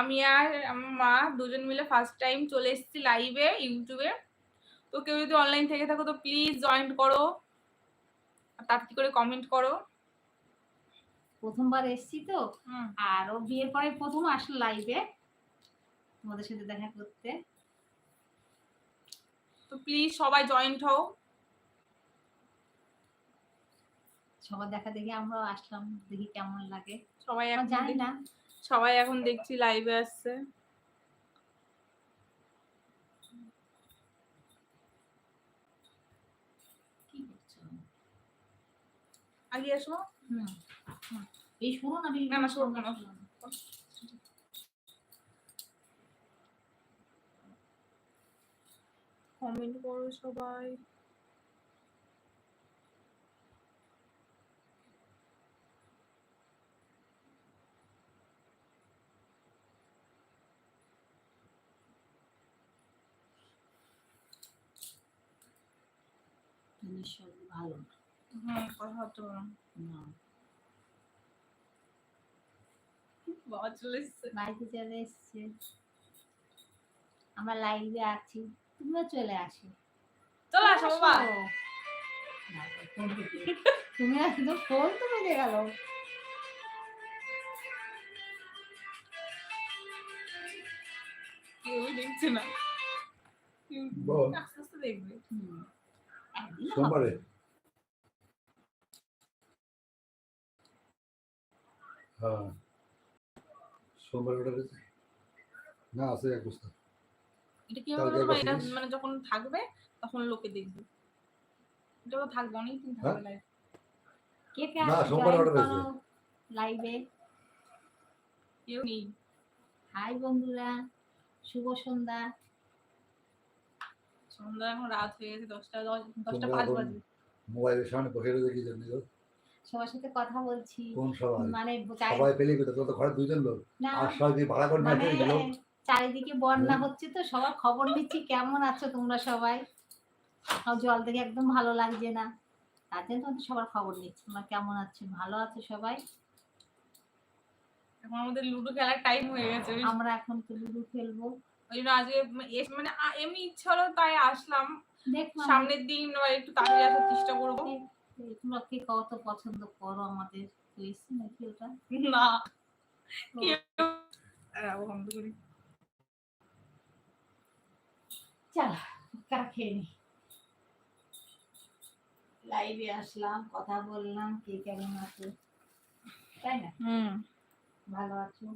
আমি আর আমার মা দুজন মিলে ফার্স্ট টাইম চলে এসেছি লাইভে ইউটিউবে তো কেউ যদি অনলাইন থেকে থাকো তো প্লিজ জয়েন করো। আর তাড়াতাড়ি করে কমেন্ট করো? প্রথমবার এসছি তো। আর ও বিয়ের পরে প্রথম আসলো লাইভে তোমাদের সাথে দেখা করতে। তো প্লিজ সবাই জয়েন্ট হও। সবার দেখা দেখে আমরাও আসলাম দেখি কেমন লাগে। সবাই জানি না। সবাই এখন দেখছি লাইভে আসছে আগে আসো। এই না, না, শোনো না। কমেন্ট করো সবাই ভালো না। হুম কথা হচ্ছে বলো না বাবা চলে এসছে বাড়িতে চলে এসছে আমরা লাইভে আছি তুমিও চলে আসো চলে আসো বাবা তুমি ফোন তো বেজে গেল কেউই দেখছে না আস্তে আস্তে দেখবে। সোমবারে। হ্যাঁ। সোমবারে ওটা রয়েছে না আছে এক বস্তা। এটা কি হবে? মানে যখন থাকবে তখন লোকে দেখবে। এটা তো থাকবে অনেকদিন থাকবে হ্যাঁ? কে কে না, সোমবারে join হয়েছে। লাইভে কেউ নেই। হাই বন্ধুরা। শুভ সন্ধ্যা। সন্ধ্যা এখন রাত হয়ে গেছে দশটা দশ- দশটা পাঁচ বাজে। মোবাইলের সামনে বসে রয়েছে কি জন্য গো? সবার সাথে কথা বলছি। কোন সবাই? মানে সবাই পেলে তোর তো ঘরে দুজন লোক। আর সবাই ভাড়া করে মানে নিয়ে গেল চারিদিকে বন্যা হচ্ছে তো সবার খবর নিচ্ছি কেমন আছো তোমরা সবাই? সব জল দেখে একদম ভালো লাগছে না। তার জন্য তোমাদের সবার খবর নিচ্ছি তোমরা কেমন আছো? ভালো আছো সবাই? এখন আমাদের লুডো খেলার টাইম হয়ে গেছে। আমরা এখন তো লুডু খেলব। ওই জন্য আজকে মানে এমনি ইচ্ছা হলো তাই আসলাম। সামনের দিন একটু তাড়াতাড়ি আসার চেষ্টা করব। তোমরা কে কত পছন্দ করো আমাদের নাকি ওটা? না। চল খেয়ে লাইভে আসলাম কথা বললাম কে কেমন আছো? তাই না? হুম। ভালো আছো?